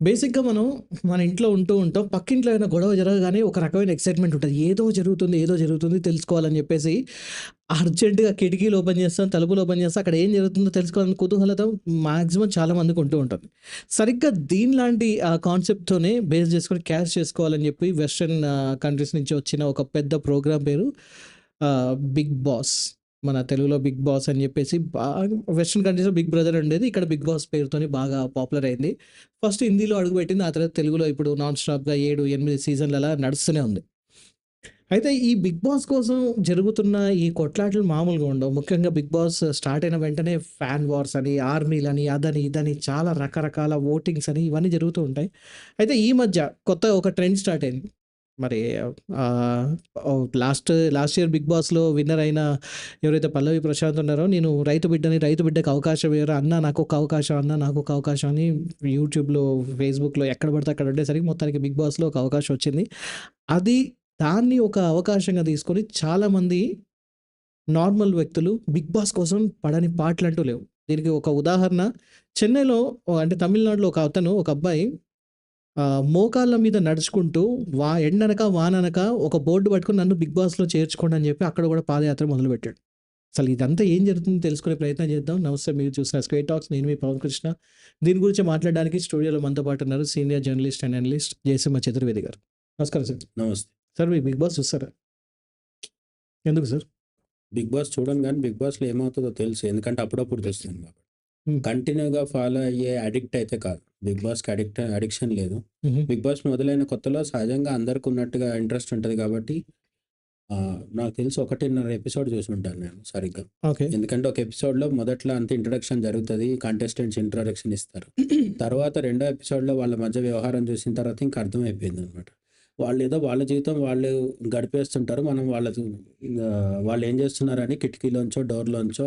బేసిక్‌గా మనం మన ఇంట్లో ఉంటూ ఉంటాం. పక్కింట్లో అయినా గొడవ జరగగానే ఒక రకమైన ఎక్సైట్‌మెంట్ ఉంటుంది ఏదో జరుగుతుంది, ఏదో జరుగుతుంది తెలుసుకోవాలని చెప్పేసి అర్జెంట్‌గా కిటికీలు ఓపెన్ చేస్తాం, తలుపులు ఓపెన్ చేస్తాం. అక్కడ ఏం జరుగుతుందో తెలుసుకోవాలని కుతూహలత మాక్సిమం చాలా మందికి ఉంటూ ఉంటుంది. సరిగ్గా దీనిలాంటి కాన్సెప్ట్‌తోనే బేస్ చేసుకొని క్యాష్ చేసుకోవాలని చెప్పి వెస్టర్న్ కంట్రీస్ నుంచి వచ్చిన ఒక పెద్ద ప్రోగ్రామ్ పేరు 'బిగ్ బాస్'. మన తెలుగులో 'బిగ్ బాస్' అని చెప్పేసి బాగా వెస్ట్రన్ కంట్రీస్‌లో 'బిగ్ బ్రదర్' ఉండేది. ఇక్కడ 'బిగ్ బాస్' పేరుతోని బాగా పాపులర్ అయింది. ఫస్ట్ హిందీలో అడుగుపెట్టింది. ఆ తర్వాత తెలుగులో ఇప్పుడు నాన్ స్టాప్‌గా 7, 8 సీజన్‌లు అలా నడుస్తూనే ఉంది. అయితే ఈ 'బిగ్ బాస్' కోసం జరుగుతున్న ఈ కొట్లాటలు మామూలుగా ఉండవు. ముఖ్యంగా 'బిగ్ బాస్' స్టార్ట్ అయిన వెంటనే ఫ్యాన్ వార్స్ అని, ఆర్మీలని, అదని, ఇదని చాలా రకరకాల ఓటింగ్స్ అని ఇవన్నీ జరుగుతూ ఉంటాయి. అయితే ఈ మధ్య కొత్త ఒక ట్రెండ్ స్టార్ట్ అయింది. మరి లాస్ట్ లాస్ట్ ఇయర్ 'బిగ్ బాస్‌లో' విన్నర్ అయిన ఎవరైతే పల్లవి ప్రశాంత్ ఉన్నారో, నేను రైతు బిడ్డని, రైతు బిడ్డకి అవకాశం ఇవ్వరా నాకు ఒక అవకాశం, అన్నా నాకొక అవకాశం అని యూట్యూబ్‌లో, ఫేస్‌బుక్‌లో ఎక్కడ పడితే అక్కడ ఉండేసరికి మొత్తానికి 'బిగ్ బాస్‌లో' ఒక అవకాశం వచ్చింది. అది దాన్ని ఒక అవకాశంగా తీసుకొని చాలామంది నార్మల్ వ్యక్తులు 'బిగ్ బాస్' కోసం పడని పాటలు అంటూ లేవు. దీనికి ఒక ఉదాహరణ చెన్నైలో అంటే తమిళనాడులో ఒక అతను ఒక అబ్బాయి మోకాళ్ళ మీద నడుచుకుంటూ వా ఎండనక, వాననక ఒక బోర్డ్ పట్టుకొని నన్ను 'బిగ్ బాస్‌లో చేర్చుకోండి' అని చెప్పి అక్కడ కూడా పాదయాత్ర మొదలుపెట్టాడు. అసలు ఇదంతా ఏం జరుగుతుందో తెలుసుకునే ప్రయత్నం చేద్దాం. నమస్తే మీరు చూస్తున్న స్క్వేర్ టాక్స్. నేను మీ పవన్ కృష్ణ. దీని గురించి మాట్లాడడానికి స్టూడియోలో మనతో పాటు ఉన్నారు senior journalist and analyst Jayasimha Chaturvedi గారు. నమస్కారం సార్. నమస్తే. సార్ మీరు 'బిగ్ బాస్' చూస్తారా? ఎందుకు సార్? 'బిగ్ బాస్' చూడను గానీ 'బిగ్ బాస్‌లో' ఏమవుతదో తెలుసు. ఎందుకంటే అప్పుడప్పుడు కాబట్టి. హ్మ్. కంటిన్యూగా ఫాలో అయ్యే అడిక్ట్ అయితే కాదు. 'బిగ్ బాస్‌కి' అడిక్ట్ అడిక్షన్ లేదు. 'బిగ్ బాస్' మొదలైన కొత్తలో సహజంగా అందరికి ఉన్నట్టుగా ఇంట్రెస్ట్ ఉంటది కాబట్టి నాకు తెలిసి 1.5 ఎపిసోడ్ చూసుంటాను నేను సరిగ్గా. ఎందుకంటే ఒక ఎపిసోడ్‌లో మొదట్లో అంత ఇంట్రడక్షన్ జరుగుతది. కంటెస్టెంట్స్ ఇంట్రడక్షన్ ఇస్తారు. తర్వాత రెండో ఎపిసోడ్‌లో వాళ్ళ మధ్య వ్యవహారం చూసిన తర్వాత ఇంక అర్థమైపోయిందనమాట. వాళ్ళేదో వాళ్ళ జీవితం వాళ్ళు గడిపేస్తుంటారు. మనం వాళ్ళది ఇంగా వాళ్ళు ఏం చేస్తున్నారని కిటికీలోంచో, డోర్‌లోంచో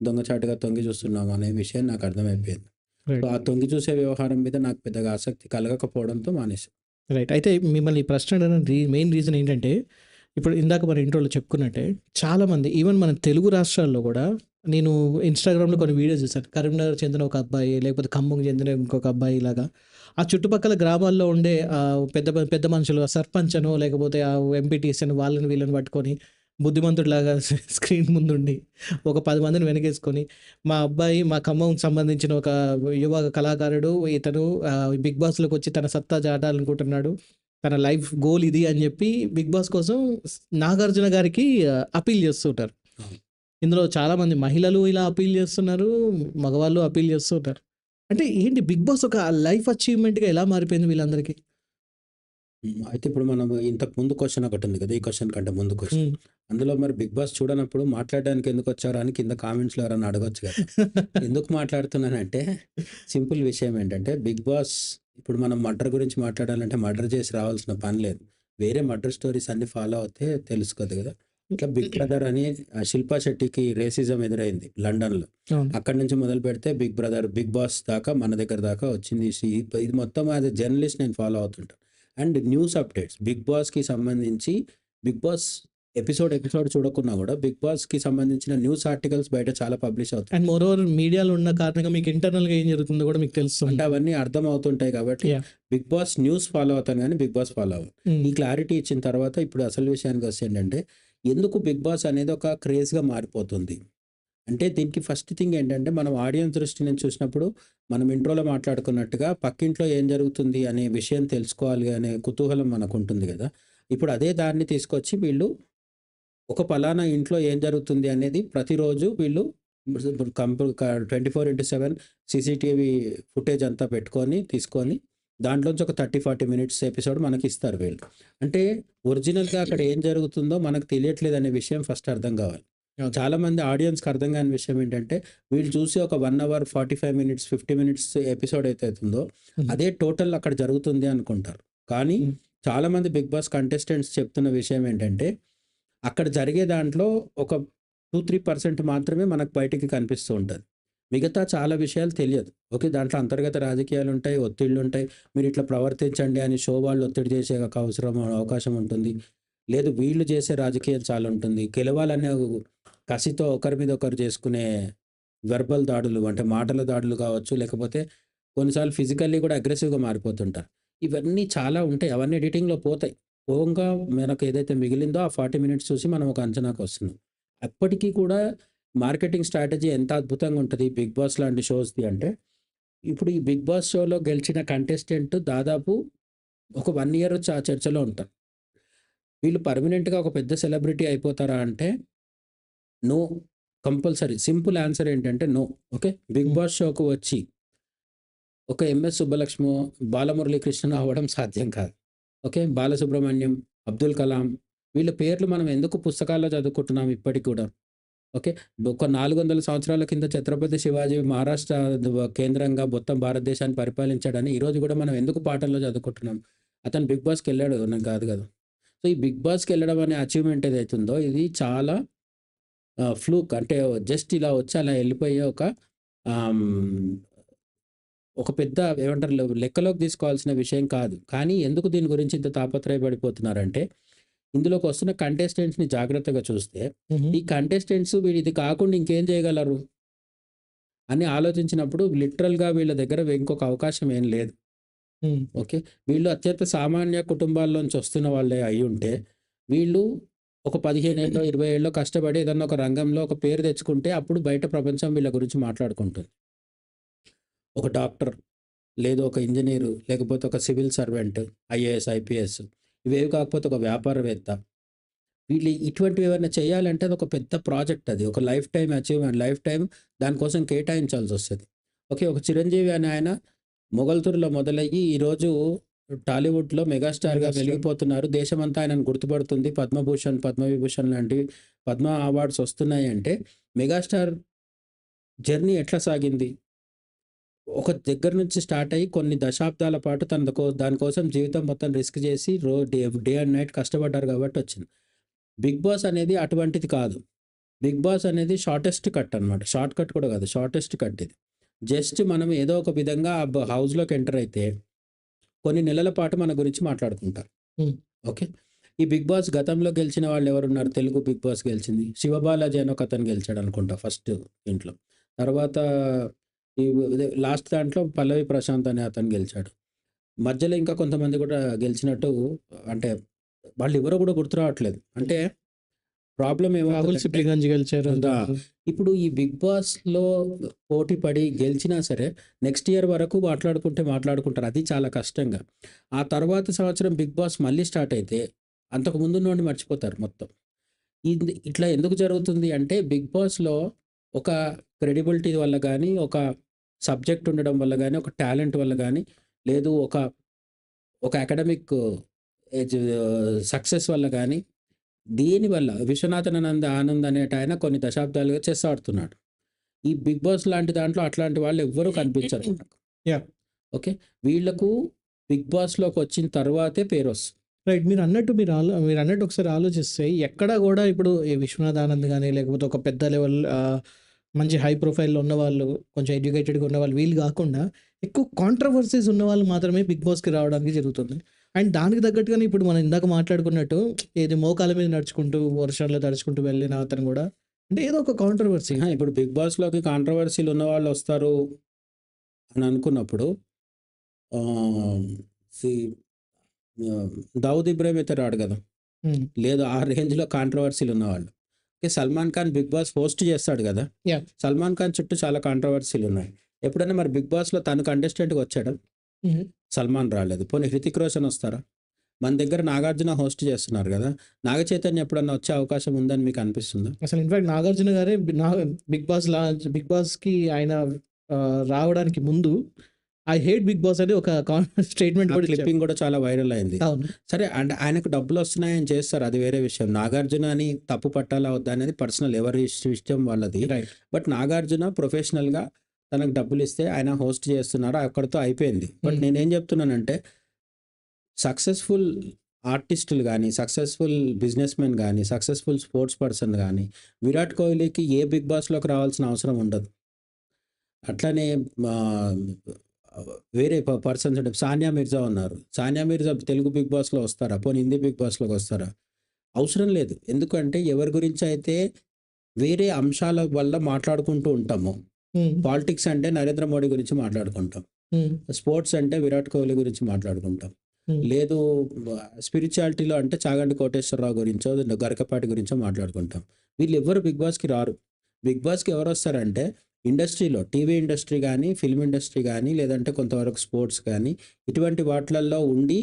దొంగచాటుగా తొంగి చూస్తున్నాం అనే విషయం నాకు అర్థమైపోయింది. ఆ తొంగి చూసే వ్యవహారం మీద నాకు పెద్దగా ఆసక్తి కలగకపోవడంతో మానేసా. రైట్. అయితే మిమ్మల్ని ఈ ప్రశ్న అడగడానికి రీ మెయిన్ రీజన్ ఏంటంటే, ఇప్పుడు ఇందాక మన ఇంట్రోలో చెప్పుకున్నట్టే చాలామంది ఈవెన్ మన తెలుగు రాష్ట్రాల్లో కూడా నేను ఇన్‌స్టాగ్రామ్‌లో కొన్ని వీడియోస్ చూసాను. కరీంనగర్‌కి చెందిన ఒక అబ్బాయి, లేకపోతే ఖమ్మంకి చెందిన ఇంకొక అబ్బాయి ఇలాగా ఆ చుట్టుపక్కల గ్రామాల్లో ఉండే పెద్ద పెద్ద మనుషులు సర్పంచ్ అనో, లేకపోతే ఆ ఎంపీటీసీ అని వాళ్ళని వీళ్ళని పట్టుకొని బుద్ధిమంతుడిలాగా స్క్రీన్ ముందుండి ఒక 10 మందిని వెనకేసుకొని, మా అబ్బాయి మా ఖమ్మంకి సంబంధించిన ఒక యువ కళాకారుడు ఇతను 'బిగ్ బాస్'లోకి వచ్చి తన సత్తా చాటాలనుకుంటున్నాడు. తన లైఫ్ గోల్ ఇది అని చెప్పి 'బిగ్ బాస్' కోసం నాగార్జున గారికి అపీల్ చేస్తూ ఉంటారు. అవును. ఇందులో చాలామంది మహిళలు ఇలా అపీల్ చేస్తున్నారు. మగవాళ్ళు అపీల్ చేస్తూ ఉంటారు. అంటే ఏంటి 'బిగ్ బాస్' ఒక లైఫ్ అచీవ్‌మెంట్‌గా ఎలా మారిపోయింది వీళ్ళందరికీ? అయితే ఇప్పుడు మనం ఇంతకు ముందు క్వెషన్ ఒకటుంది కదా! ఈ క్వెషన్ కంటే ముందు. హ్మ్. అందులో మరి 'బిగ్ బాస్' చూడనప్పుడు మాట్లాడడానికి ఎందుకొచ్చారు అని కింద కామెంట్స్‌లో ఎవరైనా అడగొచ్చు కదా! ఎందుకు మాట్లాడుతున్నానంటే సింపుల్ విషయం ఏంటంటే 'బిగ్ బాస్' ఇప్పుడు మనం మర్డర్ గురించి మాట్లాడాలంటే మర్డర్ చేసి రావాల్సిన పని లేదు. వేరే మర్డర్ స్టోరీస్ అన్నీ ఫాలో అవుతే తెలుస్తది కదా! ఇట్లా 'బిగ్ బ్రదర్' అని శిల్పా శెట్టికి రేసిజం ఎదురైంది లండన్‌లో. అవును. అక్కడి నుంచి మొదలుపెడితే 'బిగ్ బ్రదర్', 'బిగ్ బాస్' దాకా మన దగ్గర దాకా వచ్చింది. ఇది మొత్తం ఎ జర్నలిస్ట్ నేను ఫాలో అవుతుంటా. అండ్ న్యూస్ అప్డేట్స్ 'బిగ్ బాస్'కి సంబంధించి 'బిగ్ బాస్' ఎపిసోడ్, ఎపిసోడ్ చూడకున్నా కూడా 'బిగ్ బాస్'కి సంబంధించిన న్యూస్ ఆర్టికల్స్ బయట చాలా పబ్లిష్ అవుతాయి. అండ్ మోర్ ఓవర్ మీడియాలో ఉన్న కారణంగా మీకు ఇంటర్నల్‌గా ఏం జరుగుతుందో కూడా మీకు తెలుస్తుంది. అంటే అవన్నీ అర్థం అవుతుంటాయి కాబట్టి! 'బిగ్ బాస్' న్యూస్ ఫాలో అవుతాను గానీ 'బిగ్ బాస్' ఫాలో అవ్వను. హ్మ్. ఈ క్లారిటీ ఇచ్చిన తర్వాత ఇప్పుడు అసలు విషయానికి వస్తే ఏంటంటే ఎందుకు 'బిగ్ బాస్' అనేది ఒక క్రేజ్‌గా మారిపోతుంది. అంటే దీనికి ఫస్ట్ థింగ్ ఏంటంటే మనం ఆడియన్స్ దృష్టి నుంచి చూసినప్పుడు మనం ఇంట్రోలో మాట్లాడుకున్నట్టుగా పక్కింట్లో ఏం జరుగుతుంది అనే విషయం తెలుసుకోవాలి అనే కుతూహలం మనకు ఉంటుంది కదా! ఇప్పుడు అదే దాన్ని తీసుకొచ్చి వీళ్ళు ఒక పలానా ఇంట్లో ఏం జరుగుతుంది అనేది ప్రతిరోజు వీళ్ళు కంప్యూ twenty four into seven CCTV footage అంతా పెట్టుకొని, తీసుకొని దాంట్లోంచి ఒక 30, 40 మినిట్స్ ఎపిసోడ్ మనకిస్తారు వీళ్ళు. అంటే ఒరిజినల్‌గా అక్కడ ఏం జరుగుతుందో మనకు తెలియట్లేదు అనే విషయం ఫస్ట్ అర్థం కావాలి. చాలామంది ఆడియన్స్‌కి అర్థం కాని విషయం ఏంటంటే వీళ్ళు చూసి ఒక 1 అవర్ 45 మినిట్స్, 50 మినిట్స్ ఎపిసోడ్ అయితే అవుతుందో. అదే టోటల్ అక్కడ జరుగుతుంది అనుకుంటారు. కానీ. చాలామంది 'బిగ్ బాస్' కంటెస్టెంట్స్ చెప్తున్న విషయం ఏంటంటే అక్కడ జరిగే దాంట్లో ఒక 2, 3% మాత్రమే మనకు బయటికి కనిపిస్తూ ఉంటది. మిగతా చాలా విషయాలు తెలియదు. ఓకే. దాంట్లో అంతర్గత రాజకీయాలుంటాయి, ఒత్తిళ్ళుంటాయి. మీరు ఇట్లా ప్రవర్తించండి అని షో వాళ్ళు ఒత్తిడి చేసే అవసరం అవకాశం ఉంటుంది. లేదు వీళ్ళు చేసే రాజకీయం చాలా ఉంటుంది. గెలవాలనే కసితో ఒకరి మీద ఒకరు చేసుకునే వెర్బల్ దాడులు అంటే మాటల దాడులు కావచ్చు, లేకపోతే కొన్నిసార్లు ఫిజికల్లీ కూడా అగ్రెసివ్‌గా మారిపోతుంటారు. ఇవన్నీ చాలా ఉంటాయి. అవన్నీ ఎడిటింగ్‌లో పోతాయి. ఓంగా మనకు ఏదైతే మిగిలిందో ఆ 40 మినిట్స్ చూసి మనం ఒక అంచనాకు వస్తున్నాం అప్పటికీ కూడా మార్కెటింగ్ స్ట్రాటజీ ఎంత అద్భుతంగా ఉంటుంది 'బిగ్ బాస్' లాంటి షోస్‌ది అంటే, ఇప్పుడు ఈ 'బిగ్ బాస్' షోలో గెలిచిన కంటెస్టెంట్ దాదాపు ఒక వన్ ఇయర్ చర్చలో ఉంటారు. వీళ్ళు పర్మనెంట్‌గా ఒక పెద్ద సెలబ్రిటీ అయిపోతారా అంటే, నో. కంపల్సరీ. సింపుల్ ఆన్సర్ ఏంటంటే నో. ఓకే. 'బిగ్. బాస్' షోకు వచ్చి ఒక ఎంఎస్ సుబ్బలక్ష్మో, బాలమురళీకృష్ణనో అవ్వడం సాధ్యం కాదు. ఓకే. బాలసుబ్రహ్మణ్యం, అబ్దుల్ కలాం వీళ్ళ పేర్లు మనం ఎందుకు పుస్తకాల్లో చదువుకుంటున్నాం ఇప్పటికి కూడా. ఓకే. ఒక 400 సంవత్సరాల కింద ఛత్రపతి శివాజీ మహారాష్ట్ర కేంద్రంగా మొత్తం భారతదేశాన్ని పరిపాలించాడని ఈరోజు కూడా మనం ఎందుకు పాఠంలో చదువుకుంటున్నాం. అతను 'బిగ్ బాస్'కెళ్ళాడు అని కాదు కదా! సో, ఈ 'బిగ్ బాస్'కెళ్ళడం అనే అచీవ్‌మెంట్ ఏదైతుందో ఇది చాలా ఫ్లూక్ అంటే జస్ట్ ఇలా వచ్చి అలా ఎళ్ళిపోయే ఒక ఒక పెద్ద ఏమంటారు లెక్కలోకి తీసుకోవాల్సిన విషయం కాదు. కానీ ఎందుకు దీని గురించి ఇంత తాపత్రయపడిపోతున్నారంటే, ఇందులోకి వస్తున్న కంటెస్టెంట్స్‌ని జాగ్రత్తగా చూస్తే. ఈ కంటెస్టెంట్స్ వీళ్ళు ఇది కాకుండా ఇంకేం చేయగలరు? అని ఆలోచించినప్పుడు లిటరల్‌గా వీళ్ళ దగ్గర ఇంకొక అవకాశం ఏం లేదు. ఓకే. వీళ్ళు అత్యంత సామాన్య కుటుంబాల్లోంచి వస్తున్న వాళ్ళే అయ్యుంటే, వీళ్ళు ఒక 15 ఏళ్ళో, 20 ఏళ్ళో కష్టపడి ఏదన్నా ఒక రంగంలో ఒక పేరు తెచ్చుకుంటే అప్పుడు బయట ప్రపంచం వీళ్ళ గురించి మాట్లాడుకుంటుంది. ఒక డాక్టర్, లేదు ఒక ఇంజినీరు, లేకపోతే ఒక సివిల్ సర్వెంట్, ఐఏఎస్, ఐపీఎస్ ఇవేవి కాకపోతే ఒక వ్యాపారవేత్త. వీళ్ళు ఇటువంటివి ఏవైనా చేయాలంటే అదొక పెద్ద ప్రాజెక్ట్ అది. ఒక life time achievement. Life time దానికోసం కేటాయించాల్సొస్తది. ఓకే. ఒక చిరంజీవి అనే ఆయన మొగల్తూరులో మొదలయ్యి ఈరోజు టాలీవుడ్‌లో మెగాస్టార్‌గా మెగాస్టార్. వెలిగిపోతున్నారు. దేశమంతా ఆయనను గుర్తుపడుతుంది. పద్మభూషణ్, పద్మవిభూషణ్ లాంటి పద్మ అవార్డ్స్ వస్తున్నాయి అంటే మెగాస్టార్ జర్నీ ఎట్లా సాగింది? ఒక దగ్గర నుంచి స్టార్ట్ అయ్యి కొన్ని దశాబ్దాల పాటు తన కో దానికోసం జీవితం మొత్తం రిస్క్ చేసి రో డే డే అండ్ నైట్ కష్టపడ్డారు కాబట్టి వచ్చింది. 'బిగ్ బాస్' అనేది అటువంటిది కాదు. 'బిగ్ బాస్' అనేది షార్టెస్ట్ కట్ అన్నమాట. షార్ట్ కట్ కూడా కాదు. షార్టెస్ట్ కట్ ఇది. జస్ట్ మనం ఏదో ఒక విధంగా ఆ హౌస్‌లోకి ఎంటర్ అయితే కొన్ని నెలల పాటు మన గురించి మాట్లాడుకుంటారు. ఓకే. ఈ 'బిగ్ బాస్' గతంలో గెలిచిన వాళ్ళు ఎవరున్నారు? తెలుగు 'బిగ్ బాస్' గెలిచింది. శివబాలాజీ అని ఒకతను గెలిచాడనుకుంటా ఫస్ట్ దీంట్లో. తర్వాత ఈ లాస్ట్ దాంట్లో పల్లవి ప్రశాంత్ అనే అతను గెలిచాడు. మధ్యలో ఇంకా కొంతమంది కూడా గెలిచినట్టు అంటే వాళ్ళెవరో కూడా గుర్తు రావట్లేదు. అంటే ప్రాబ్లమ్ రాహుల్ ఏమవుతుందంటే సిప్లిగంజ్ గెలిచారు. ఇప్పుడు ఈ 'బిగ్ బాస్'లో పోటీ పడి గెలిచినా సరే నెక్స్ట్ ఇయర్ వరకు మాట్లాడుకుంటే మాట్లాడుకుంటారు. అది చాలా కష్టంగా. ఆ తర్వాత సంవత్సరం 'బిగ్ బాస్' మళ్ళీ స్టార్ట్ అయితే అంతకు నుండి మర్చిపోతారు మొత్తం. ఇది ఇట్లా ఎందుకు జరుగుతుంది అంటే 'బిగ్ బాస్'లో ఒక క్రెడిబిలిటీ వల్ల కానీ ఒక సబ్జెక్ట్ ఉండడం వల్ల కానీ ఒక టాలెంట్ వల్ల కానీ లేదు ఒక ఒక అకాడమిక్ ఏజ్ సక్సెస్ వల్ల కానీ దేనివల్ల విశ్వనాథన్ ఆనంద్ ఆనంద్ అనేటాయన కొన్ని దశాబ్దాలుగా చెస్ ఆడుతున్నాడు. ఈ 'బిగ్ బాస్' లాంటి దాంట్లో అట్లాంటి వాళ్ళు ఎవ్వరూ కనిపించరు! ఓకే. వీళ్ళకు 'బిగ్ బాస్'లోకి వచ్చిన తర్వాతే పేరొస్తుంది. రైట్. మీరన్నట్టు మీరు ఆలో మీరన్నట్టు ఒకసారి ఆలోచిస్తే ఎక్కడ గూడా ఇప్పుడు విశ్వనాథ్ ఆనంద్ గాని, లేకపోతే ఒక పెద్ద లెవెల్ మంచి హై ప్రొఫైల్‌లో ఉన్నవాళ్ళు, కొంచెం ఎడ్యుకేటెడ్‌గా ఉన్నవాళ్ళు వీళ్ళు గాకుండా ఎక్కువ కాంట్రోవర్సీస్ ఉన్నవాళ్ళు మాత్రమే 'బిగ్ బాస్'కి రావడానికి జరుగుతుంది. అండ్ దానికి తగ్గట్టుగానే ఇప్పుడు మనం ఇందాక మాట్లాడుకున్నట్టు ఏది మోకాళ్ళ మీద నడుచుకుంటూ, వర్షంలో తడుచుకుంటూ వెళ్ళిన అతను గూడా అంటే ఏదో ఒక కాంట్రోవర్సీ. ఇప్పుడు బిగ్ బాస్‌లోకి కాంట్రోవర్సీలు ఉన్నవాళ్ళు వస్తారు అని అనుకున్నప్పుడు దావుద్ ఇబ్రహీం అయితే రాడు కదా! లేదు ఆ రేంజ్‌లో కాంట్రోవర్సీలు ఉన్నవాళ్ళు. Okay. 'Salman Khan' 'Bigg Boss' host చేస్తాడు కదా! 'సల్మాన్ ఖాన్' చుట్టూ చాలా కాంట్రోవర్సీలు ఉన్నాయి. ఎప్పుడైనా మరి 'బిగ్ బాస్'లో తను కంటెస్టెంట్‌గా వచ్చాడా? 'సల్మాన్' రాలేదు. పోనీ 'హృతిక్ రోషన్' వస్తారా? మన దగ్గర 'నాగార్జున' హోస్ట్ చేస్తున్నారు కదా! 'నాగ చైతన్య' ఎప్పుడన్నా వచ్చే అవకాశం ఉందని మీకు అనిపిస్తుందా? అసలు ఇన్‌ఫాక్ట్ 'నాగార్జున' గారే 'బిగ్ బాస్' లా 'బిగ్ బాస్'కి ఆయన ఆహ్, రావడానికి ముందు ఐ హేట్ 'బిగ్ బాస్' అని ఒక కా స్టేట్మెంట్ కూడా. క్లిప్పింగ్ కూడా చాలా వైరల్ అయింది. సరే అంటే ఆయనకు డబ్బులొస్తున్నాయి ఆయన చేస్తారు. అది వేరే విషయం. 'నాగార్జునని' తప్పు పట్టాలా వద్దా అనేది పర్సనల్ ఎవరి ఇష్ ఇష్టం వాళ్ళది. బట్ 'నాగార్జున' ప్రొఫెషనల్‌గా తనకు డబ్బులిస్తే ఆయన హోస్ట్ చేస్తున్నారు. అక్కడితో అయిపోయింది. బట్. నేనేం చెప్తున్నానంటే సక్సెస్‌ఫుల్ ఆర్టిస్టులు గానీ, సక్సెస్‌ఫుల్ బిజినెస్‌మెన్ గానీ, సక్సెస్‌ఫుల్ స్పోర్ట్స్ పర్సన్ గానీ, 'విరాట్ కోహ్లీకి' ఏ 'బిగ్ బాస్'లోకి రావాల్సిన అవసరం ఉండదు. అట్లనే వేరే పర్సన్స్ అంటే 'సానియా మిర్జా' ఉన్నారు. 'సానియా మిర్జా' తెలుగు 'బిగ్ బాస్'లో వస్తారా? పోనీ హిందీ 'బిగ్ బాస్'లోకి వస్తారా? అవసరం లేదు. ఎందుకంటే ఎవరి గురించైతే వేరే అంశాల వల్ల మాట్లాడుకుంటూ ఉంటామో. పాలిటిక్స్ అంటే నరేంద్ర మోడీ గురించి మాట్లాడుకుంటాం. హ్మ్. స్పోర్ట్స్ అంటే విరాట్ కోహ్లీ గురించి మాట్లాడుకుంటాం. హ్మ్. లేదు స్పిరిచువాలిటీలో అంటే చాగంటి కోటేశ్వరరావు గురించో, గరికపాటి గురించో మాట్లాడుకుంటాం. వీళ్ళెవ్వరు బిగ్ బాస్‌కి రారు. బిగ్ బాస్‌కి ఎవరొస్తారంటే ఇండస్ట్రీలో టీవీ ఇండస్ట్రీ గానీ, ఫిల్మ్ ఇండస్ట్రీ గానీ, లేదంటే కొంతవరకు స్పోర్ట్స్ గానీ, ఇటువంటి వాటిలల్లో ఉండి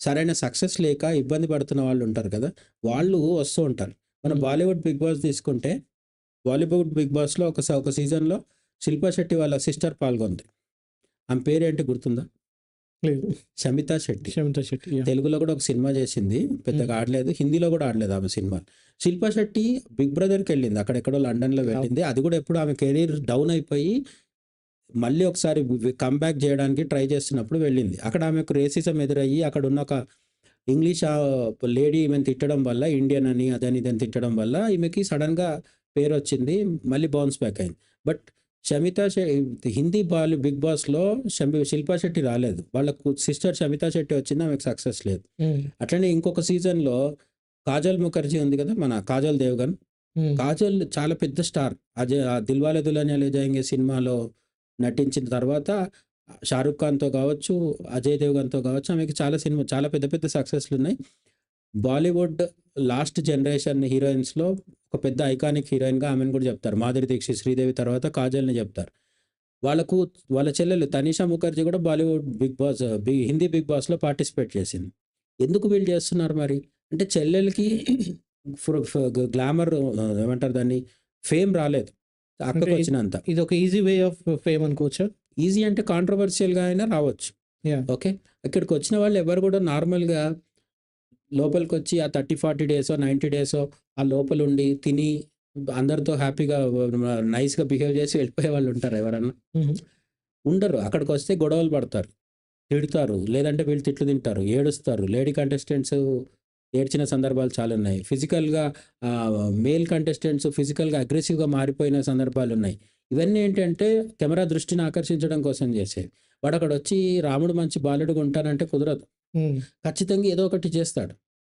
సరైన సక్సెస్ లేక ఇబ్బంది పడుతున్న వాళ్ళు ఉంటారు కదా! వాళ్ళు వస్తూ ఉంటారు. మనం. బాలీవుడ్ బిగ్ బాస్ తీసుకుంటే, బాలీవుడ్ బిగ్ బాస్‌లో ఒక ఒక సీజన్‌లో శిల్పా శెట్టి వాళ్ళ సిస్టర్ పాల్గొంది. ఆమె పేరేంటి గుర్తుందా? లేదు. షమితా శెట్టి. షమితా శెట్టి. తెలుగులో కూడా ఒక సినిమా చేసింది. పెద్దగా. ఆడలేదు. హిందీలో కూడా ఆడలేదు ఆమె సినిమాలు. శిల్పా శెట్టి బిగ్ బ్రదర్‌కెళ్ళింది. అక్కడెక్కడో లండన్‌లో. వెళ్ళింది. అది కూడా ఎప్పుడు ఆమె కెరీర్ డౌన్ అయిపోయి మళ్ళీ ఒకసారి వి కమ్‌బ్యాక్ చేయడానికి ట్రై చేస్తున్నప్పుడు వెళ్ళింది. అక్కడ ఆమెకు రేసిజం ఎదురయ్యి అక్కడున్న ఒక ఇంగ్లీష్ లేడీ ఈమెను తిట్టడం వల్ల ఇండియన్ అని, అదని, ఇదని తిట్టడం వల్ల ఈమెకి సడెన్‌గా పేరొచ్చింది. మళ్ళీ బౌన్స్ బ్యాక్ అయింది. బట్ షమితా హిందీ బాలి బిగ్ బాస్‌లో షమి శిల్పా శెట్టి రాలేదు. వాళ్ళ కు సిస్టర్ షమితా శెట్టి వచ్చింది. ఆమెకు సక్సెస్ లేదు. హ్మ్. అట్లనే ఇంకొక సీజన్‌లో కాజల్ ముఖర్జీ ఉంది కదా! మన కాజల్ దేవగన్. కాజల్ చాలా పెద్ద స్టార్. అజయ్ 'దిల్వాలే దుల్హనియా లే జాయేంగే' సినిమాలో నటించిన తర్వాత షారుఖ్ ఖాన్‌తో కావచ్చు, అజయ్ దేవగన్‌తో కావచ్చు ఆమెకి చాలా సినిమా చాలా పెద్ద పెద్ద సక్సెస్‌లున్నాయి. బాలీవుడ్ లాస్ట్ జనరేషన్ హీరోయిన్స్‌లో ఒక పెద్ద ఐకానిక్ హీరోయిన్‌గా ఆమెను కూడా చెప్తారు. మాధురి దీక్షిత్, శ్రీదేవి తర్వాత కాజల్‌ని చెప్తారు. వాళ్ళకు వాళ్ళ చెల్లెలు తనీషా ముఖర్జీ కూడా Bollywood Bigg Boss Hindi Bigg బాస్‌లో పార్టిసిపేట్ చేసింది. ఎందుకు వీళ్ళు చేస్తున్నారు మరి? అంటే చెల్లెలకి గ్లామర్ ఏమంటారు దాన్ని? ఫేమ్ రాలేదు. అంటే అక్కకొచ్చినంత. ఇదొక ఈజీ వే ఆఫ్ ఫేమ్ అనుకోవచ్చా? ఈజీ అంటే కాంట్రోవర్షియల్‌గా అయినా రావచ్చు. ఓకే. ఇక్కడికొచ్చిన వాళ్ళు ఎవరు కూడా నార్మల్‌గా లోపలికొచ్చి ఆ 30, 40 డేసో, 90 డేసో ఆ లోపలుండి తిని అందరితో హ్యాపీగా నైస్‌గా బిహేవ్ చేసి వెళ్ళిపోయే వాళ్ళు ఉంటారా ఎవరన్నా? ఉండరు. అక్కడికొస్తే గొడవలు పడతారు. తిడతారు. లేదంటే వీళ్ళు తిట్లు తింటారు. ఏడుస్తారు. లేడీ కంటెస్టెంట్స్ ఏడ్చిన సందర్భాలు చాలున్నాయి. ఫిజికల్‌గా ఆహ్, మేల్ కంటెస్టెంట్స్ ఫిజికల్‌గా అగ్రెసివ్‌గా మారిపోయిన సందర్భాలున్నాయి. ఇవన్నీ ఏంటంటే కెమెరా దృష్టిని ఆకర్షించడం కోసం చేసేవి. వాడక్కడొచ్చి రాముడు మంచి బాలుడుగా ఉంటానంటే కుదరదు. ఖచ్చితంగా ఏదో ఒకటి చేస్తాడు.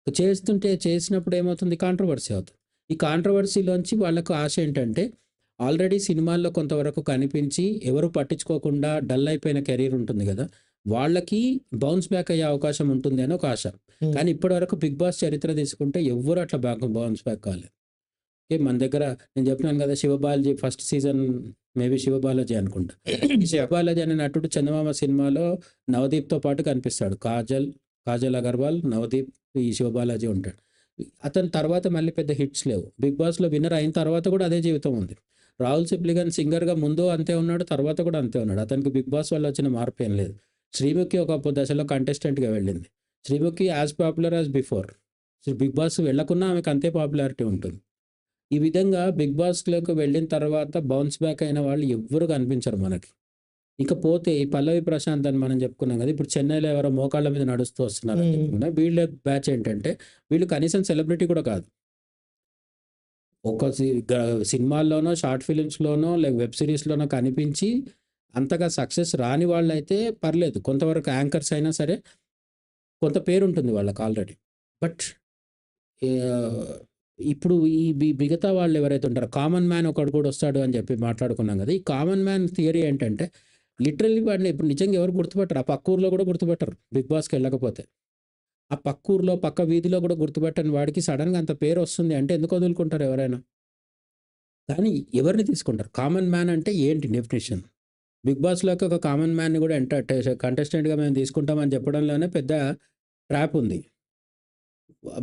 చేస్తుంటే చేసినప్పుడు ఏమవుతుంది? కాంట్రోవర్సీ అవుతుంది. ఈ కాంట్రోవర్సీలోంచి వాళ్ళకు ఆశ ఏంటంటే ఆల్రెడీ సినిమాల్లో కొంతవరకు కనిపించి ఎవరు పట్టించుకోకుండా డల్ అయిపోయిన కెరీర్ ఉంటుంది కదా! వాళ్ళకి బౌన్స్ బ్యాక్ అయ్యే అవకాశం ఉంటుంది అని ఒక ఆశ. కానీ ఇప్పటివరకు బిగ్ బాస్ చరిత్ర తీసుకుంటే ఎవ్వరు అట్లా బ్యాక్ బౌన్స్ బ్యాక్ కాలేదు. ఓకే. మన దగ్గర నేను చెప్పినాను కదా! Sivabalaji first season maybe Sivabalaji అనుకుంటా. శివబాలాజీ అనే నటుడు చందమామ సినిమాలో నవదీప్‌తో పాటు కనిపిస్తాడు. కాజల్, కాజల్ అగర్వాల్, నవదీప్, ఈ శివబాలాజీ ఉంటాడు. అతని తర్వాత మళ్ళీ పెద్ద హిట్స్ లేవు. బిగ్ బాస్‌లో విన్నర్ అయిన తర్వాత కూడా అదే జీవితం ఉంది. రాహుల్ సిప్లిగన్ సింగర్‌గా ముందు అంతే ఉన్నాడు. తర్వాత కూడా అంతే ఉన్నాడు. అతనికి బిగ్ బాస్ వల్ల వచ్చిన మార్పు ఏం లేదు. శ్రీముఖి ఒక దశలో కంటెస్టెంట్‌గా వెళ్ళింది. Sreemukhi as popular as before. Bigg Boss వెళ్ళకున్నా ఆమెకు అంతే పాపులారిటీ ఉంటుంది. ఈ విధంగా బిగ్ బాస్‌లోకి వెళ్ళిన తర్వాత బౌన్స్ బ్యాక్ అయిన వాళ్ళు ఎవ్వరు కనిపించరు మనకి. ఇకపోతే ఈ పల్లవి ప్రశాంత్ అని మనం చెప్పుకున్నాం కదా! ఇప్పుడు చెన్నైలో ఎవరో మోకాళ్ళ మీద నడుస్తూ వస్తున్నారని హ్మ్. చెప్పుకున్నాం. వీళ్ళ బ్యాచ్ ఏంటంటే వీళ్ళు కనీసం సెలబ్రిటీ కూడా కాదు. ఒక సినిమాల్లోనో, షార్ట్ ఫిల్మ్స్‌లోనో, లేక వెబ్ సీరీస్‌లోనో కనిపించి అంతగా సక్సెస్ రాని వాళ్ళైతే పర్లేదు. కొంతవరకు యాంకర్స్ అయినా సరే కొంత పేరుంటుంది వాళ్ళకి ఆల్రెడీ. బట్ ఇప్పుడు ఈ మిగతా వాళ్ళు ఎవరైతే ఉంటారో కామన్ మ్యాన్ ఒకడు కూడా వస్తాడు అని చెప్పి మాట్లాడుకున్నాం కదా! ఈ కామన్ మ్యాన్ థియరీ ఏంటంటే లిటరల్లీ వాడిని ఇప్పుడు నిజంగా ఎవరు గుర్తుపెట్టరు ఆ పక్క ఊర్లో కూడా గుర్తుపెట్టరు బిగ్ బాస్‌కి వెళ్ళకపోతే. ఆ పక్క ఊర్లో, పక్క వీధిలో కూడా గుర్తుపెట్టని వాడికి సడన్గా అంత పేరు వస్తుంది అంటే ఎందుకు వదులుకుంటారు ఎవరైనా? కానీ ఎవరిని తీసుకుంటారు? కామన్ మ్యాన్ అంటే ఏంటి డెఫినేషన్ బిగ్ బాస్‌లోకి ఒక కామన్ మ్యాన్‌ని కూడా ఎంటర్ కంటెస్టెంట్‌గా మేము తీసుకుంటామని చెప్పడంలోనే పెద్ద ట్రాప్ ఉంది.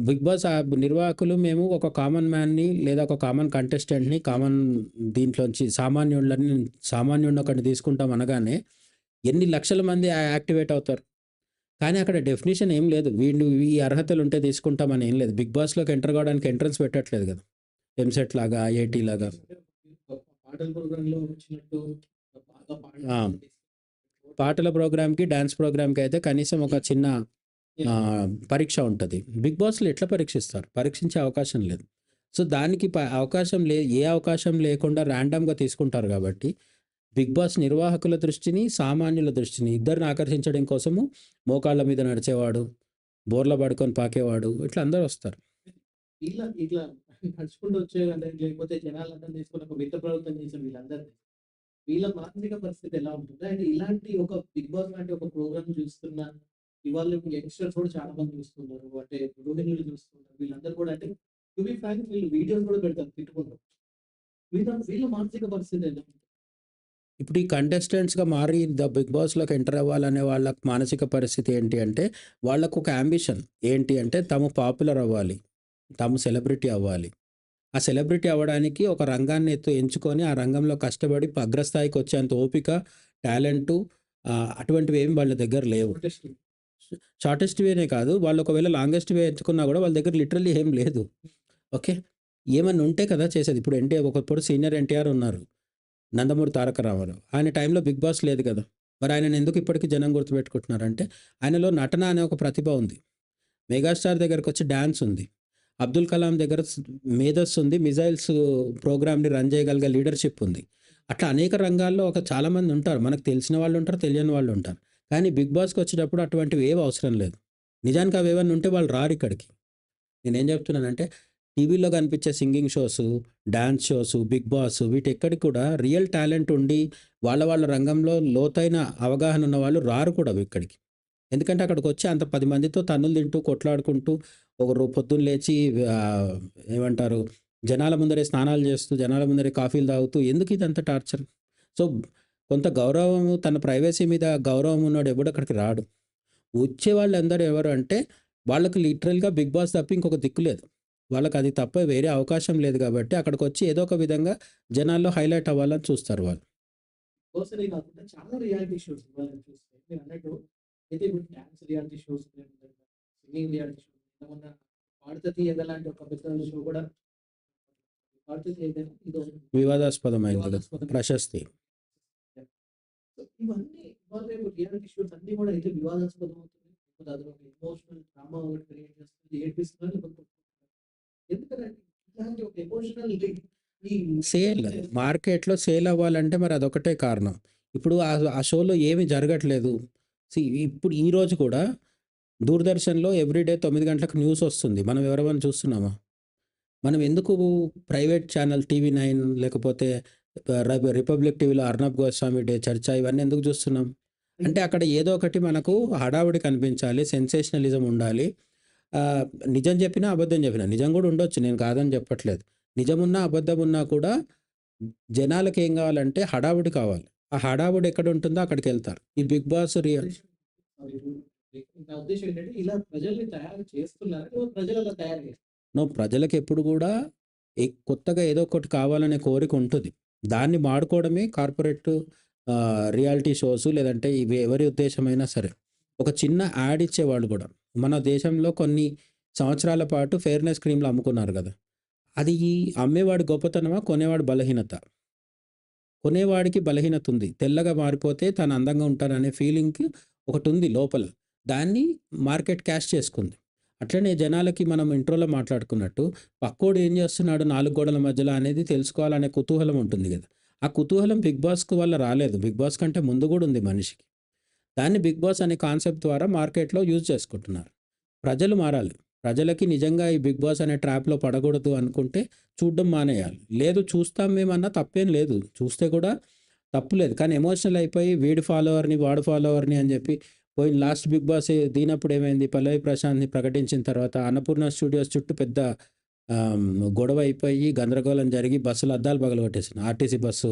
బిగ్ బాస్ ఆ నిర్వాహకులు మేము ఒక కామన్ మ్యాన్‌ని లేదా ఒక కామన్ కంటెస్టెంట్‌ని కామన్ దీంట్లోంచి సామాన్యులని సామాన్యుడిని ఒకడిని తీసుకుంటాం అనగానే ఎన్ని లక్షల మంది యాక్టివేట్ అవుతారు. కానీ అక్కడ డెఫినిషన్ ఏం లేదు. వీళ్ళు ఈ అర్హతలు ఉంటే తీసుకుంటామని ఏం లేదు. బిగ్ బాస్‌లోకి ఎంటర్ కావడానికి ఎంట్రన్స్ పెట్టట్లేదు కదా! ఎంసెట్ లాగా, ఐఐటీ లాగా. పాటల ప్రోగ్రామ్‌కి, డాన్స్ ప్రోగ్రామ్‌కి అయితే కనీసం ఒక చిన్న పరీక్ష ఉంటుంది బిగ్ బాస్‌లో ఎట్లా పరీక్షిస్తారు? పరీక్షించే అవకాశం లేదు. సో, దానికి ప అవకాశం లే ఏ అవకాశం లేకుండా ర్యాండమ్‌గా తీసుకుంటారు కాబట్టి బిగ్ బాస్ నిర్వాహకుల దృష్టిని, సామాన్యుల దృష్టిని ఇద్దరిని ఆకర్షించడం కోసము మోకాళ్ళ మీద నడిచేవాడు, బోర్ల పడుకొని పాకేవాడు ఇట్లా అందరూ వస్తారు. ఇలా ఇట్లా నడుచుకుంటూ వచ్చే లేకపోతే జనాలు అర్థం ఒక మిత్ర ప్రవర్తన చేసిన వీళ్ళందరిని వీళ్ళ మానసిక పరిస్థితి ఎలా ఉంటుంది? అండ్ ఇలాంటి ఒక 'బిగ్ బాస్' లాంటి ఒక ప్రోగ్రామ్ చూస్తున్న ఇవాళ యంగ్‌స్టర్స్ కూడా చాలా మంది చూస్తున్నారు. అంటే గృహిణులు చూస్తున్నారు. వీళ్ళందరూ కూడా అంటే టు బి ఫ్రాంక్ వీళ్ళు వీడియోస్ కూడా పెడతారు తిట్టుకుంటూ. వీళ్ళ వీళ్ళ మానసిక పరిస్థితి ఎలా ఉంటుంది? ఇప్పుడు ఈ కంటెస్టెంట్స్‌గా మారి ద 'బిగ్ బాస్'లోకి ఎంటర్ అవ్వాలనే వాళ్ళ మానసిక పరిస్థితి ఏంటి అంటే, వాళ్ళకొక యాంబిషన్ ఏంటి అంటే తాము పాపులర్ అవ్వాలి. తాము సెలబ్రిటీ అవ్వాలి. ఆ సెలబ్రిటీ అవ్వడానికి ఒక రంగాన్ని ఎత్తు ఎంచుకొని ఆ రంగంలో కష్టపడి అగ్రస్థాయికి వచ్చేంత ఓపిక, టాలెంటు ఆహ్, అటువంటివేమి వాళ్ళ దగ్గర లేవు. షార్టెస్ట్ వేనే కాదు. వాళ్ళు ఒకవేళ లాంగెస్ట్ వే ఎంచుకున్నా కూడా వాళ్ళ దగ్గర లిటరల్లీ ఏం లేదు. ఓకే. ఏమన్నా ఉంటే కదా చేసేది. ఇప్పుడు ఎన్టీ ఒకప్పుడు సీనియర్ ఎన్టీఆర్ ఉన్నారు. నందమూరి తారక రామారావు. ఆయన టైంలో 'బిగ్ బాస్' లేదు కదా! మరి ఆయనను ఎందుకు ఇప్పటికీ జనం గుర్తుపెట్టుకుంటున్నారంటే, ఆయనలో నటన అనే ఒక ప్రతిభ ఉంది. మెగాస్టార్ దగ్గరకొచ్చి డ్యాన్స్ ఉంది. అబ్దుల్ కలాం దగ్గర మేధస్సు ఉంది. మిజైల్స్ ప్రోగ్రామ్‌ని రన్ చేయగలిగే లీడర్‌షిప్ ఉంది. అట్లా అనేక రంగాల్లో ఒక చాలామంది ఉంటారు. మనకు తెలిసిన వాళ్ళు ఉంటారు. తెలియని వాళ్ళు ఉంటారు. కానీ 'బిగ్ బాస్'కి వచ్చేటప్పుడు అటువంటివి ఏవి అవసరం లేదు. నిజానికి అవి ఏమైనా ఉంటే వాళ్ళు రారు ఇక్కడికి. నేనేం చెప్తున్నానంటే టీవీలో కనిపించే singing shows, dance shows, 'Bigg Boss' వీటెక్కడికి కూడా రియల్ టాలెంట్ ఉండి వాళ్ళ వాళ్ళ రంగంలో లోతైన అవగాహన ఉన్న వాళ్ళు రారు కూడా ఇక్కడికి. ఎందుకంటే అక్కడికి వచ్చి అంత పది మందితో తన్నులు తింటూ, కొట్లాడుకుంటూ ఒక పొద్దున్న లేచి ఏమంటారు జనాల ముందరే స్నానాలు చేస్తూ, జనాల ముందరే కాఫీలు తాగుతూ ఎందుకు ఇదంతా టార్చర్? సో, కొంత గౌరవం తన ప్రైవసీ మీద గౌరవం ఉన్నోడు ఎవడు అక్కడికి రాడు. వచ్చే వాళ్ళందరూ ఎవరు అంటే వాళ్ళకి లిటరల్‌గా 'బిగ్ బాస్' తప్ప ఇంకొక దిక్కు లేదు. వాళ్ళకి అది తప్ప వేరే అవకాశం లేదు కాబట్టి అక్కడికొచ్చి ఏదో ఒక విధంగా జనాల్లో హైలైట్ అవ్వాలని చూస్తారు వాళ్ళు. 'బిగ్ బాస్' అనే కాకుండా చాలా రియాలిటీ షోస్ ఇవాళ చూస్తే మీరన్నట్టు అయితే ఇప్పుడు dance reality shows singing reality shows మొన్న 'పాడుతా తీయగా' లాంటి ఒక పెద్ద షో కూడా ఇదో వివాదాస్పదమైంది. ప్రశస్తి. సో ఇవన్నీ ఇవాళ రియాలిటీ షోస్ అన్ని కూడా అయితే వివాదాస్పదం అవుతుంది. దాదాపు ఒక ఎమోషనల్ డ్రామా ఒకటి క్రియేట్ చేస్తుంది. ఏడిపిస్తున్నారు లేకపోతే కొట్టుకుంటున్నారు. ఇలాంటి ఒక ఎమోషనల్ ఈ సేల్ మార్కెట్‌లో సేల్ అవ్వాలంటే మరి అదొకటే కారణం. ఇప్పుడు ఆ షోలో ఏమి జరగట్లేదు. సీ ఇప్పుడు ఈరోజు కూడా దూరదర్శన్‌లో ఎవ్రీడే తొమ్మిది గంటలకు న్యూస్ వస్తుంది. మనం ఎవరెవరిని చూస్తున్నామా? మనం ఎందుకు ప్రైవేట్ ఛానల్ టీవీ నైన్ లేకపోతే రిపబ్లిక్ టీవీలో అర్నబ్ గోస్వామి డే చర్చ ఇవన్నీ ఎందుకు చూస్తున్నాం? అంటే అక్కడ ఏదో ఒకటి మనకు హడావుడి కనిపించాలి. సెన్సేషనలిజం ఉండాలి. నిజం చెప్పినా, అబద్ధం చెప్పినా నిజం కూడా ఉండొచ్చు. నేను కాదని చెప్పట్లేదు. నిజమున్నా, అబద్ధం ఉన్నా కూడా జనాలకి ఏం కావాలంటే హడావుడి కావాలి. ఆ హడావుడి ఎక్కడ ఉంటుందో అక్కడికెళ్తారు. ఈ 'బిగ్ బాస్' రియల్ నా ఉద్దేశ్యం ఏంటంటే ఇలా ప్రజల్ని తయారు చేస్తున్నారు. ప్రజలు అలా ప్రజలకు ఎప్పుడు కూడా కొత్తగా ఏదో ఒకటి కావాలనే కోరిక ఉంటది. దాన్ని వాడుకోవడమే కార్పొరేట్ రియాలిటీ షోస్ లేదంటే ఇవి ఎవరి ఉద్దేశమైనా సరే. ఒక చిన్న యాడ్ ఇచ్చేవాళ్ళు కూడా. మన దేశంలో కొన్ని సంవత్సరాల పాటు ఫెయిర్‌నెస్ క్రీమ్‌లు అమ్ముకున్నారు కదా! అది అమ్మేవాడి గొప్పతనమా? కొనేవాడి బలహీనత? కొనేవాడికి బలహీనత ఉంది. తెల్లగా మారిపోతే తను అందంగా ఉంటాననే ఫీలింగ్ ఉంది లోపల. దాన్ని మార్కెట్ క్యాష్ చేసుకుంది. అట్లనే జనాలకి మనం ఇంట్రోలో మాట్లాడుకున్నట్టు పక్కోడు ఏం చేస్తున్నాడు నాలుగు గోడల మధ్యలో అనేది తెలుసుకోవాలనే కుతూహలం ఉంటుంది కదా! ఆ కుతూహలం 'బిగ్ బాస్‌కు' వల్ల రాలేదు. 'బిగ్ బాస్' కంటే ముందు కూడా ఉంది మనిషికి. దాన్ని 'బిగ్ బాస్' అనే కాన్సెప్ట్ ద్వారా మార్కెట్‌లో యూజ్ చేసుకుంటున్నారు. ప్రజలు మారాలి. ప్రజలకి నిజంగా ఈ 'బిగ్ బాస్' అనే ట్రాప్‌లో పడకూడదు అనుకుంటే చూడడం మానేయాలి. లేదు చూస్తాం మేమన్నా తప్పేం లేదు. చూస్తే కూడా తప్పు లేదు. కానీ ఎమోషనల్ అయిపోయి వీడి ఫాలోవర్‌ని, వాడు ఫాలోవర్‌ని అని చెప్పి పోయిన లాస్ట్ 'బిగ్ బాస్' దీనప్పుడు ఏమైంది? పల్లవి ప్రశాంత్‌ని ప్రకటించిన తర్వాత అన్నపూర్ణ స్టూడియోస్ చుట్టూ పెద్ద గొడవ అయిపోయి గందరగోళం జరిగి బస్సుల అద్దాలు పగలగొట్టేసింది. RTC bus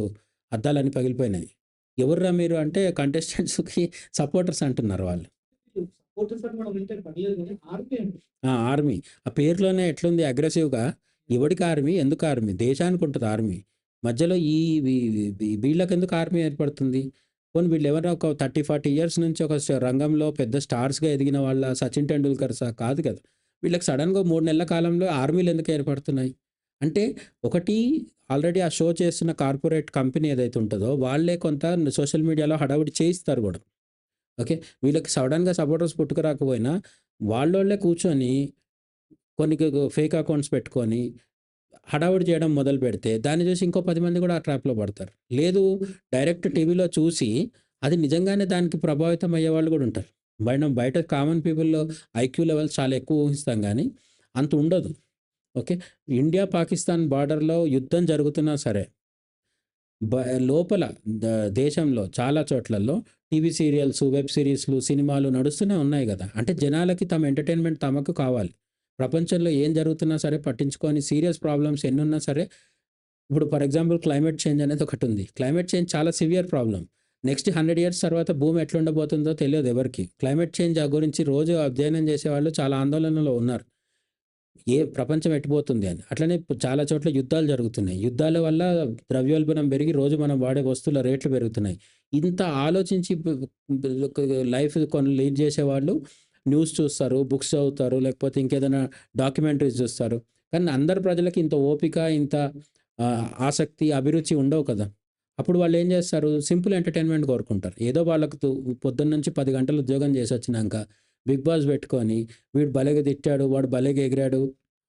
అద్దాలన్నీ పగిలిపోయినాయి. ఎవర్రా మీరు అంటే కంటెస్టెంట్స్‌కి సపోర్టర్స్ అంటున్నారు వాళ్ళు. ఆర్మీ. ఆ! పేరులోనే ఎట్లుంది అగ్రెసివ్‌గా ఎవడికి ఆర్మీ? ఎందుకు ఆర్మీ? దేశానికి ఉంటది ఆర్మీ. మధ్యలో ఈ వీ వీ వీళ్ళకెందుకు ఆర్మీ ఏర్పడుతుంది? పోనీ వీళ్ళు ఎవరైనా ఒక 30, 40 ఇయర్స్ నుంచి ఒక రంగంలో పెద్ద స్టార్స్‌గా ఎదిగిన వాళ్ళ 'సచిన్ టెండూల్కర్ టెండూల్కర్సా' కాదు కదా! వీళ్ళకి సడన్గా మూడు నెలల కాలంలో ఆర్మీలు ఎందుకు ఏర్పడుతున్నాయి? అంటే ఒకటి ఆల్రెడీ ఆ షో చేస్తున్న కార్పొరేట్ కంపెనీ ఏదైతే ఉంటుందో వాళ్ళే కొంత సోషల్ మీడియాలో హడావిడి చేయిస్తారు కూడా. ఓకే. వీళ్ళకి సడన్గా సపోర్టర్స్ పుట్టుకురాకపోయినా వాళ్ళోళ్ళే కూర్చొని కొన్ని ఫేక్ అకౌంట్స్ పెట్టుకొని హడావిడి చేయడం మొదలు పెడితే దాన్ని చూసి ఇంకో పది మంది కూడా ఆ ట్రాప్‌లో పడతారు. లేదు డైరెక్ట్ టీవీలో చూసి అది నిజంగానే దానికి ప్రభావితం అయ్యే వాళ్ళు కూడా ఉంటారు. మనం బయట కామన్ పీపుల్‌లో ఐక్యూ లెవెల్స్ చాలా ఎక్కువ ఊహిస్తాం కానీ అంత ఉండదు. ఓకే. ఇండియా, పాకిస్తాన్ బార్డర్‌లో యుద్ధం జరుగుతున్నా సరే బ లోపల ద దేశంలో చాలా చోట్లలో టీవీ సీరియల్స్, వెబ్ సిరీస్లు సినిమాలు నడుస్తూనే ఉన్నాయి కదా అంటే జనాలకి తమ ఎంటర్‌టైన్‌మెంట్ తమకు కావాలి. ప్రపంచంలో ఏం జరుగుతున్నా సరే పట్టించుకొని సీరియస్ ప్రాబ్లమ్స్ ఎన్ని ఉన్నా సరే ఇప్పుడు ఫర్ ఎగ్జాంపుల్ క్లైమేట్ చేంజ్ అనేది ఒకటి ఉంది క్లైమేట్ చేంజ్ చాలా సివియర్ ప్రాబ్లమ్. నెక్స్ట్ 100 ఇయర్స్ తర్వాత భూమి ఎట్లుండబోతుందో తెలియదు ఎవరికి క్లైమేట్ చేంజ్ ఆ గురించి రోజు అధ్యయనం చేసేవాళ్ళు చాలా ఆందోళనలో ఉన్నారు. ఏ ప్రపంచం ఎట్టిపోతుంది అని. అట్లనే చాలా చోట్ల యుద్ధాలు జరుగుతున్నాయి. యుద్ధాల వల్ల ద్రవ్యోల్బణం పెరిగి రోజు మనం వాడే వస్తువుల రేట్లు పెరుగుతున్నాయి. ఇంత ఆలోచించి లైఫ్ కొన్ని లీడ్ చేసేవాళ్ళు న్యూస్ చూస్తారు, బుక్స్ చదువుతారు, లేకపోతే ఇంకేదైనా డాక్యుమెంటరీస్ చూస్తారు. కానీ అందరు ప్రజలకి ఇంత ఓపిక, ఇంత ఆసక్తి, అభిరుచి ఉండవు కదా! అప్పుడు వాళ్ళు ఏం చేస్తారు సింపుల్ ఎంటర్‌టైన్‌మెంట్ కోరుకుంటారు. ఏదో వాళ్ళకు పొద్దున్న నుంచి పది గంటలు ఉద్యోగం చేసి వచ్చినాక బిగ్ బాస్ పెట్టుకొని వీడు భలేగా తిట్టాడు, వాడు భలేగా ఎగిరాడు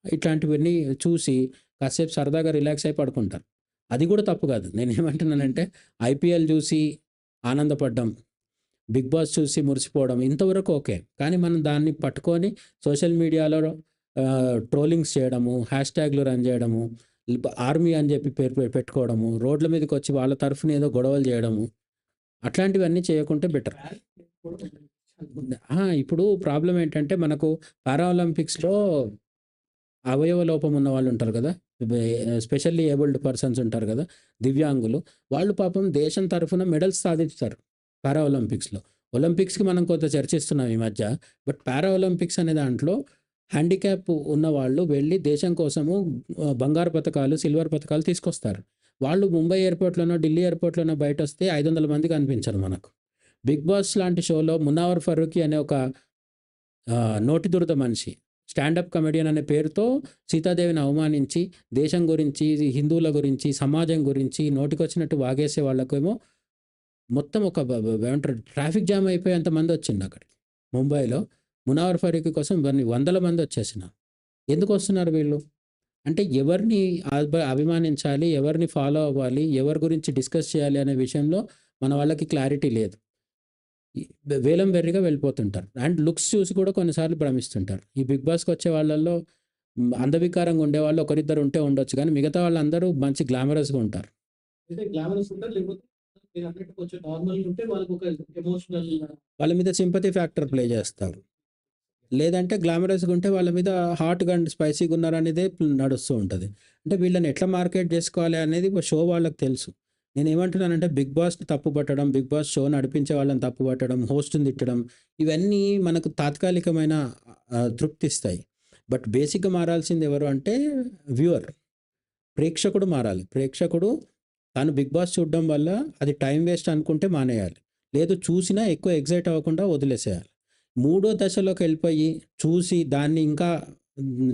ఇట్లాంటివన్నీ చూసి కాసేపు సరదాగా రిలాక్స్ అయి పడుకుంటారు. అది కూడా తప్పు కాదు. నేను ఏమంటున్నానంటే ఐపీఎల్ చూసి ఆనందపడ్డం, బిగ్ బాస్ చూసి మురిసిపోవడం ఇంతవరకు ఓకే. కానీ మనం దాన్ని పట్టుకొని సోషల్ మీడియాలో ట్రోలింగ్స్ చేయడము, హ్యాష్‌ట్యాగ్‌లు రన్ చేయడము, ఆర్మీ అని చెప్పి పేరు పెట్టుకోవడము, రోడ్ల మీదకి వచ్చి వాళ్ళ తరఫున ఏదో గొడవలు చేయడము, అట్లాంటివన్నీ చేయకుంటే బెటర్. ఇప్పుడు ప్రాబ్లం ఏంటంటే మనకు పారాలింపిక్స్లో అవయవ లోపం ఉన్న వాళ్ళు ఉంటారు కదా! స్పెషల్లీ ఏబుల్డ్ పర్సన్స్ ఉంటారు కదా! దివ్యాంగులు. వాళ్ళు పాపం దేశం తరఫున మెడల్స్ సాధిస్తారు పారా ఒలింపిక్స్‌లో. ఒలింపిక్స్‌కి మనం కొంత చర్చిస్తున్నాం ఈ మధ్య. బట్ పారా ఒలింపిక్స్ అనే దాంట్లో హ్యాండిక్యాప్ ఉన్న వాళ్ళు వెళ్ళి దేశం కోసము బంగారు పతకాలు, సిల్వర్ పతకాలు తీసుకొస్తారు. వాళ్ళు ముంబై ఎయిర్‌పోర్ట్‌లోనో, ఢిల్లీ ఎయిర్‌పోర్ట్‌లోనో బయట వస్తే ఐదు వందల మంది కనిపించరు మనకు. బిగ్ బాస్ లాంటి షోలో మునావర్ ఫరూఖీ అనే ఒక నోటి దురద మనిషి స్టాండప్ కమెడియన్ అనే పేరుతో సీతాదేవిని అవమానించి, దేశం గురించి, హిందువుల గురించి, సమాజం గురించి నోటికొచ్చినట్టు వాగేసే వాళ్ళకేమో మొత్తం ఒక ఏమంటారు ట్రాఫిక్ జామ్ అయిపోయేంత మంది వచ్చింది అక్కడికి. ముంబైలో మునావర్ ఫరూకీ కోసం కొన్ని వందల మంది వచ్చేసిన ఎందుకు వస్తున్నారు వీళ్ళు? అంటే ఎవరిని అభిమానించాలి, ఎవరిని ఫాలో అవ్వాలి, ఎవరి గురించి డిస్కస్ చేయాలి అనే విషయంలో మన వాళ్ళకి క్లారిటీ లేదు. వేలం వెర్రిగా వెళ్ళిపోతుంటారు. అండ్ లుక్స్ చూసి కూడా కొన్నిసార్లు భ్రమిస్తుంటారు. ఈ బిగ్ బాస్‌కొచ్చే వాళ్ళల్లో అంధవికారంగా ఉండే ఉండేవాళ్ళు ఒకరిద్దరు ఉంటే ఉండొచ్చు కానీ మిగతా వాళ్ళందరూ మంచి గ్లామరస్‌గా ఉంటారు. గ్లామరస్ ఉంటారు. లేకపోతే కొంచెం ఉంటే ఎమోషనల్ వాళ్ళ మీద సింపతి ఫ్యాక్టర్ ప్లే చేస్తారు. లేదంటే గ్లామరస్‌గా ఉంటే వాళ్ళ మీద హాట్‌గా అండ్ స్పైసీగా ఉన్నారనేదే నడుస్తూ ఉంటుంది అంటే వీళ్ళని ఎట్లా మార్కెట్ చేసుకోవాలి అనేది షో వాళ్ళకి తెలుసు. నేను ఏమంటున్నానంటే బిగ్ బాస్‌ని తప్పుపట్టడం, బిగ్ బాస్ షో నడిపించే వాళ్ళని తప్పు పట్టడం హోస్ట్‌ని తిట్టడం ఇవన్నీ మనకు తాత్కాలికమైన తృప్తిస్తాయి. బట్ బేసిక్‌గా మారాల్సింది ఎవరు అంటే వ్యూవర్. ప్రేక్షకుడు మారాలి. ప్రేక్షకుడు తాను బిగ్ బాస్ చూడడం వల్ల అది టైం వేస్ట్ అనుకుంటే మానేయాలి. లేదు చూసినా ఎక్కువ ఎగ్జైట్ అవ్వకుండా వదిలేసేయాలి. మూడో దశలోకి వెళ్ళిపోయి చూసి దాన్ని ఇంకా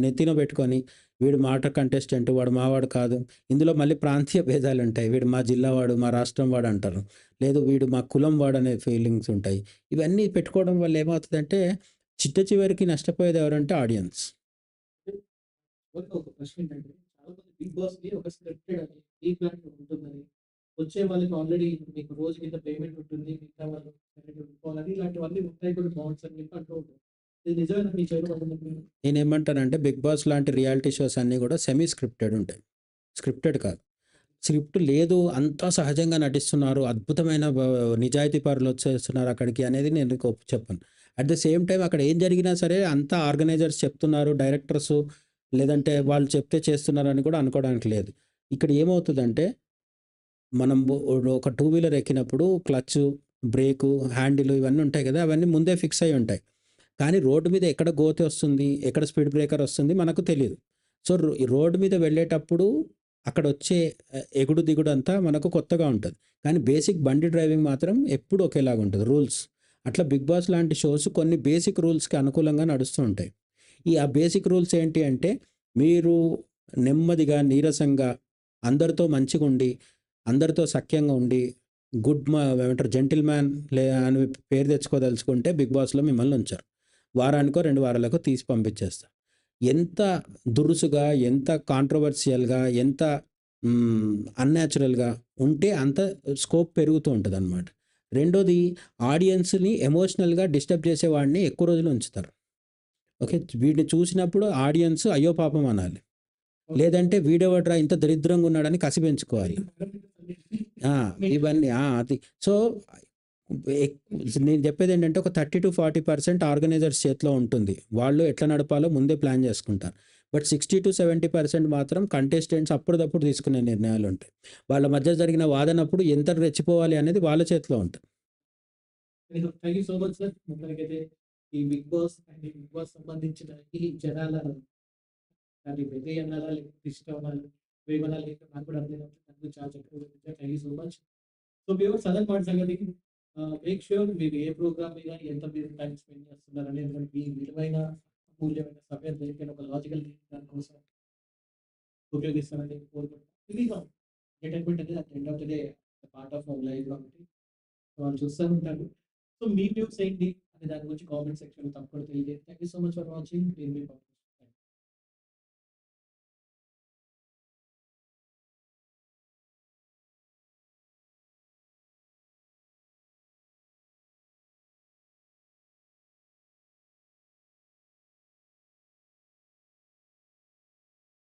నెత్తిన పెట్టుకొని వీడు మాట కంటెస్టెంట్, వాడు మావాడు కాదు. ఇందులో మళ్ళీ ప్రాంతీయ భేదాలు ఉంటాయి వీడు మా జిల్లా వాడు, మా రాష్ట్రం వాడు అంటారు. లేదు వీడు మా కులం వాడు అనే ఫీలింగ్స్ ఉంటాయి. ఇవన్నీ పెట్టుకోవడం వల్ల ఏమవుతుందంటే చిట్ట చివరికి నష్టపోయేది ఎవరంటే ఆడియన్స్. ఒక ప్రశ్న ఏంటంటే చాలా మంది బిగ్ బాస్ ఒక స్క్రిప్టెడ్ అని, ప్రీ ఉంటుందని, వచ్చే వాళ్ళకి ఆల్రెడీ మీకు రోజు కింద పేమెంట్ ఉంటుంది. మిగతా వాళ్ళు ఇలాంటివన్నీ ఉంటాయి కూడా బాండ్స్ అని చెప్పి అంటూ ఉంటారు. నేనేమంటానంటే బిగ్ బాస్ లాంటి రియాలిటీ షోస్ అన్నీ కూడా సెమీ స్క్రిప్టెడ్ ఉంటాయి. స్క్రిప్టెడ్ కాదు. స్క్రిప్ట్ లేదు అంతా సహజంగా నటిస్తున్నారు. అద్భుతమైన నిజాయితీ పరులు వచ్చేస్తున్నారు అక్కడికి అనేది నేను చెప్పాను అట్ ద సేమ్ టైం అక్కడ ఏం జరిగినా సరే అంతా ఆర్గనైజర్స్ చెప్తున్నారు. డైరెక్టర్స్ లేదంటే వాళ్ళు చెప్తే చేస్తున్నారని కూడా అనుకోవడానికి లేదు. ఇక్కడ ఏమవుతుందంటే మనం ఒక టూ వీలర్ ఎక్కినప్పుడు క్లచ్, బ్రేకు, హ్యాండిల్ ఇవన్నీ ఉంటాయి కదా! అవన్నీ ముందే ఫిక్స్ అయ్యి ఉంటాయి. కానీ రోడ్డు మీద ఎక్కడ గోతి వస్తుంది, ఎక్కడ స్పీడ్ బ్రేకర్ వస్తుంది మనకు తెలియదు సో, రో రోడ్డు మీద వెళ్ళేటప్పుడు అక్కడ వచ్చే ఎగుడు దిగుడు అంతా మనకు కొత్తగా ఉంటుంది కానీ బేసిక్ బండి డ్రైవింగ్ మాత్రం ఎప్పుడు ఒకేలాగా ఉంటుంది రూల్స్. అట్లా బిగ్ బాస్ లాంటి షోస్ కొన్ని బేసిక్ రూల్స్‌కి అనుకూలంగా నడుస్తూ ఉంటాయి. ఈ ఆ బేసిక్ రూల్స్ ఏంటి అంటే మీరు నెమ్మదిగా, నీరసంగా అందరితో మంచిగా ఉండి అందరితో సఖ్యంగా ఉండి గుడ్ ఏమంటారు జెంటిల్ మ్యాన్ లే అని పేరు తెచ్చుకోదలుచుకుంటే బిగ్ బాస్‌లో మిమ్మల్ని ఉంచారు వారానికో, రెండు వారాలకో తీసి పంపించేస్తారు. ఎంత దురుసుగా, ఎంత కాంట్రవర్షియల్గా ఎంత అన్యాచురల్గా ఉంటే అంత స్కోప్ పెరుగుతూ ఉంటుంది అనమాట రెండోది ఆడియన్స్‌ని ఎమోషనల్‌గా డిస్టర్బ్ చేసేవాడిని ఎక్కువ రోజులు ఉంచుతారు. ఓకే. వీటిని చూసినప్పుడు ఆడియన్స్ అయ్యో పాపం అనాలి. లేదంటే వీడెవడ్రా ఇంత దరిద్రంగా ఉన్నాడని కసి పెంచుకోవాలి. ఇవన్నీ! అది. సో, నేను చెప్పేది ఏంటంటే ఒక 30-40% ఆర్గనైజర్స్ చేతిలో ఉంటుంది. వాళ్ళు ఎట్లా నడపాలో ముందే ప్లాన్ చేసుకుంటారు. బట్ 60-70% మాత్రం కంటెస్టెంట్స్ అప్పటిదప్పుడు తీసుకునే నిర్ణయాలుంటాయి. వాళ్ళ మధ్య జరిగిన వాదనప్పుడు ఎంత రెచ్చిపోవాలి అనేది వాళ్ళ చేతిలో ఉంటుంది. Thank you so much sir. ఈ Bigg Boss and Bigg Boss సంబంధించిన ఈ జనాల దాన్ని వెర్రి అనాలా లేకపోతే ఇష్టం అనాలా ఏమనాలి ఏంటో నాకు కూడా అర్థం కావట్లేదు. దాని గురించి చాలా చక్కగా వివరించారు. Thank you so much. So viewers అదన మాట సంగతి. ఆహ్, మేక్ ష్యూర్ మీరు ఏ ప్రోగ్రామ్ మీద ఎంత మీరు టైమ్ స్పెండ్ చేస్తున్నారు అనేది మీ విలువైన అమూల్యమైన సమయం దేనికైనా ఒక లాజికల్ దాని కోసం ఉపయోగిస్తారని కోరుకుంటున్నాను. తెలియదు ఎంటర్టైన్మెంట్ అనేది at end of the day part of our life కాబట్టి వాళ్ళు చూస్తూ ఉంటారు. సో మీ వ్యూస్ ఏంటి అనే దాని గురించి కామెంట్ సెక్షన్‌లో తప్పకుండా తెలియజేయండి. Thank you so much for watching. నేను మీ పవన్.